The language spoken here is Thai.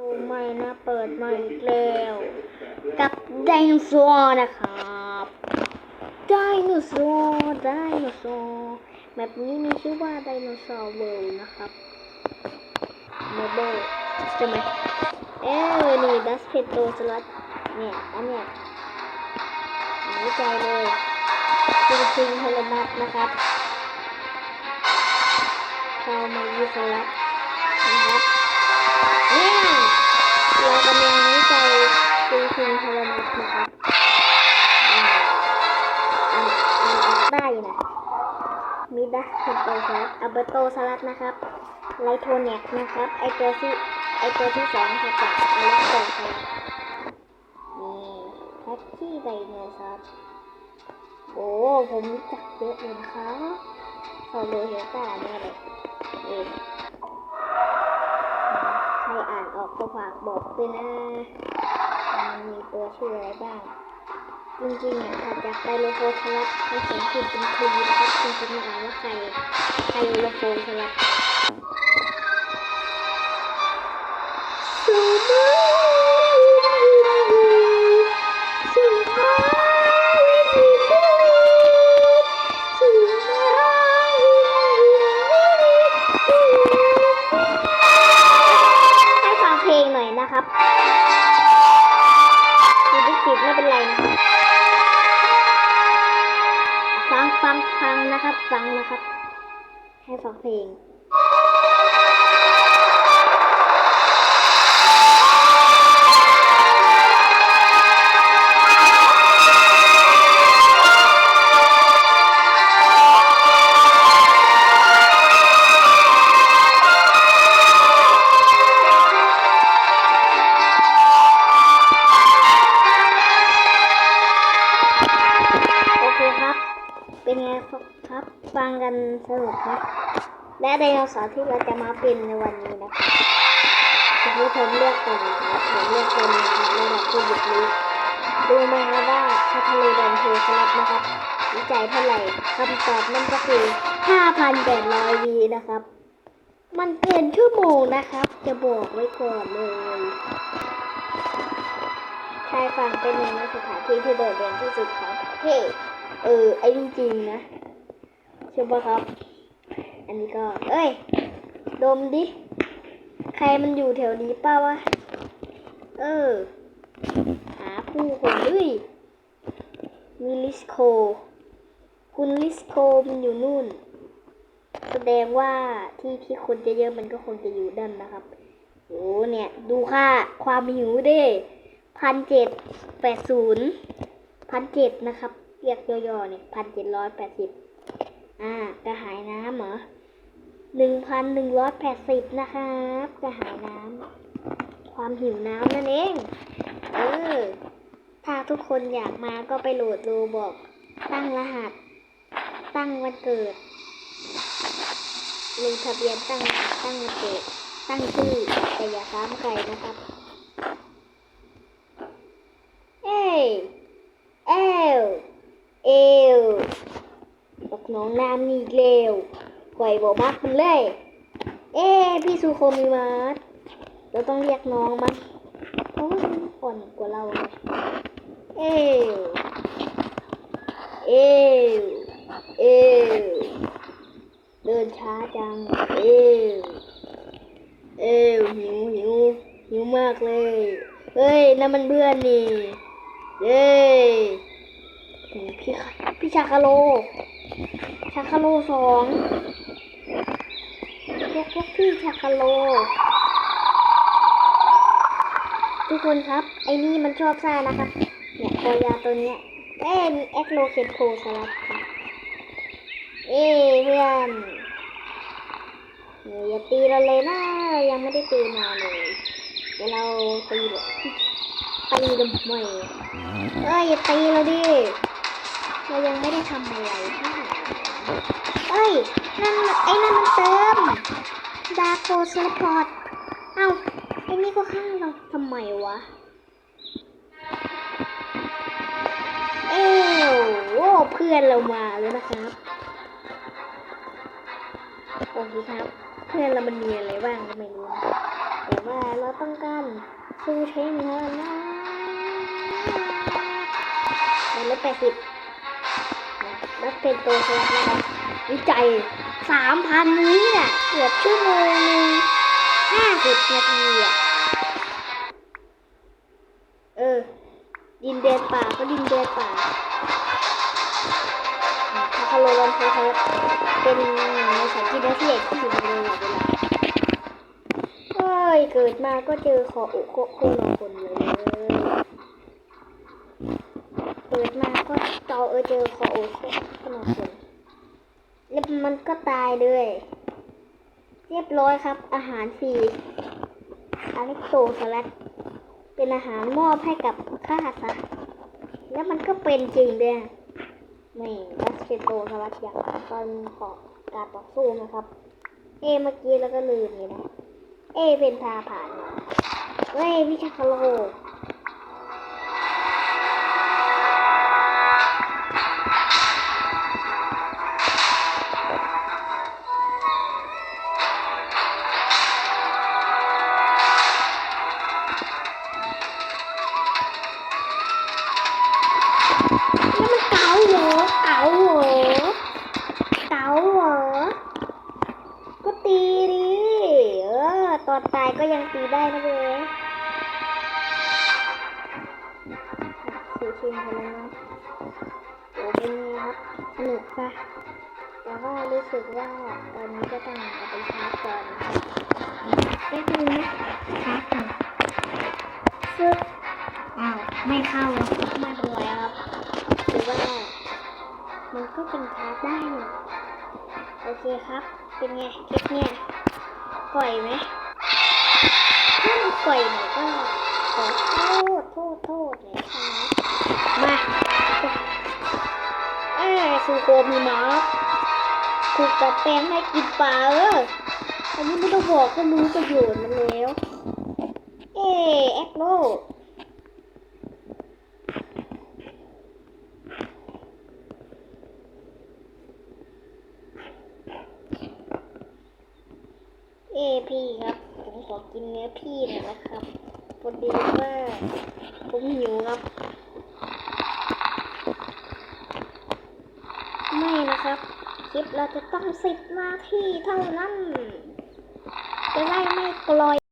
โอ้ไม่นะเปิดมาอีกแล้ว กับไดโนเสาร์นะครับไดโนเสาร์ไดโนเสาร์แบบนี้มีชื่อว่าไดโนเสาร์เวิลด์นะครับโมโบใช่ไหมเอ้ยนี่ดัสเพโตสลัดเนี่ยอันเนี้ยหายใจเลยจริงๆพลนัดนะครับเข้ามายีสลัดนะครับ มิดัสเทโตสลัดอัลเบโตสลัดนะครับไลโทเนียกนะครับ ไอตัวที่ไอตัวที่สองค่ะจากอเล็กโตสลัดนี่แท็กซี่ไดโนเสาร์โอ้ผมรู้จักเยอะเลยนะครับขอเลยเฮต้าเนี่ยเลยนี่ใครอ่านออกก็ฝากบอกด้วยนะ มันมีตัวชื่ออะไรบ้าง จริงๆอะถัดจากไดโลโฟสลัดให้เขียนผิดเป็นครีนะครับจริงๆอ่านว่าไข่ไข่โลโฟสลัดสูมาสูมาวิธีบูสูมาให้ฟังเพลงหน่อยนะครับผิดไม่ผิดไม่เป็นไรนะครับ ฟังนะครับ ฟังนะครับ ให้ฟังเพลง กันสนุกไหมและไดโนเสาร์ที่เราจะมาเป็นในวันนี้นะครับทีนี้ผมเลือกตัวนะครับผมเลือกตัวนี้ครับระดับผู้บุกรุกดูไหมครับว่าถ้าทะเลแดนเทสลับนะครับ วิจัยเท่าไหร่คำตอบนั่นก็คือ 5,800วีนะครับ มันเกินชั่วโมงนะครับ จะบอกไว้ก่อนเลยชายฝั่งเป็นหนึ่งในสถานที่ที่โดดเด่นที่สุดของประเทศเออไอ้จริงๆนะ ใช่ปะครับ อันนี้ก็ เอ้ย ดมดิ ใครมันอยู่แถวนี้ป้าวะ เออ หาผู้คนด้วยมีลิสโค คุณลิสโคมันอยู่นู่น แสดงว่าที่ที่คนเยอะมันก็คงจะอยู่ด้านนะครับโอ้เนี่ย ดูค่าความหิวเด้พันเจ็ดแปดศูนย์พันเจ็ดนะครับ เรียกย่อๆเนี่ยพันเจ็ดร้อยแปดสิบ อ่ากระหายน้ำเหรอหนึ่งพันหนึ่งร้อยแปดสิบนะครับกระหายน้ำความหิวน้ำนั่นเอง เออ ถ้าทุกคนอยากมาก็ไปโหลดโลบอก ตั้งรหัส ตั้งวันเกิดลงทะเบียนตั้งตั้งวันเกิดตั้งชื่อแต่อย่าซ้ำใครนะครับ เอ้ยเอวเอว บอกน้องน้ำนี่เร็วไหวบอกมักมันเลย เอ้พี่ซูโคมิมาสเราต้องเรียกน้องมันเพราะว่ามันอ่อนกว่าเรา เอวเอวเอวเดินช้าจัง เอวเอวหิวหิวหิวมากเลย เฮ้ยนั่นมันเพื่อนนี่เย้พี่พี่ชาคาโล ชาคาโลสองพวกพวกพี่ชาคาโล ทุกคนครับ ไอ้นี่มันชอบซ่านะครับ เนี่ยคอยาตัวเนี้ยเอ้มีแอคโลเคทโคสลับค่ะเอ้เพื่อนอย่าตีเราเลยนะ ยังไม่ได้ตีมาเลย เดี๋ยวเราตีแบบตีดมใหม่เอ้ยอย่าตีเราดิ เรายังไม่ได้ทำอะไรเอ้ย นั่นไอ้นั่นมันเติม ดาโกสปอร์ตเอ้า ไอ้นี่ก็ฆ่าเราทำไมวะ เอ้วโอ้เพื่อนเรามาแล้วนะครับโอเคครับ เพื่อนเรามันมีอะไรบ้างก็ไม่รู้แต่ว่าเราต้องการซูใช้เงินนะลดแปดสิบ นักเป็นตัวสลับนะครับวิจัยสามพันนี้อะเกือบชั่วโมงหนึ่งห้าสิบนาทีอะเออ ดินเดนป่าก็ดินเดนป่าคาคาโลวันเทสเป็นในสายที่นักที่เอกที่อยู่ในเรือเลาเฮ้ย เกิดมาก็เจอขออุโคโคนคนเลยเปิด มาก็เจอเออเจอขออุโคคนคนแล้วมันก็ตายเลย เรียบร้อยครับ อาหารฟรีอเล็กโตสลัด เป็นอาหารมอบให้กับข้าซะแล้วมันก็เป็นจริงด้วยไม่รัสเชโตสวัดอย่างตอนขอการต่อสู้นะครับ เอเมื่อกี้แล้วก็ลืมนี่นะ เอเป็นทาผ่านเว้ยวิชาคาโล แล้วมันเก๋าเหรอเก๋าเหรอเก๋าเหรอก็ตีดิเออตอนตายก็ยังตีได้นะเว้ยสีชิงพลังงานโอ้เป็นไงครับสนุกปะแต่ว่ารู้สึกว่าตอนนี้ก็ต้องเอาไปชาร์จก่อนนะครับแป๊บนึงนะชาร์จก่อนซึบอ้าว ไม่เข้าแล้วไม่เป็นไรครับถือว่า มันก็เป็นชาร์ได้นี่โอเคครับ เป็นไงคลิปเนี่ยปล่อยไหมถ้ามันปล่อยหน่อยก็ขอโทษโทษโทษหน่อยครับมาเอ้ซูโกมีมาถูกตัดแปลงให้กินปลาเอออันนี้ไม่ต้องบอกก็รู้ประโยชน์มันแล้ว เอ้แอคโล เอพี่ครับ ผมขอกินเนื้อพี่หน่อยนะครับพอดีว่าผมหิวครับ ไม่นะครับ คลิปเราจะต้องสิบนาทีเท่านั้น จะได้ไม่กลอย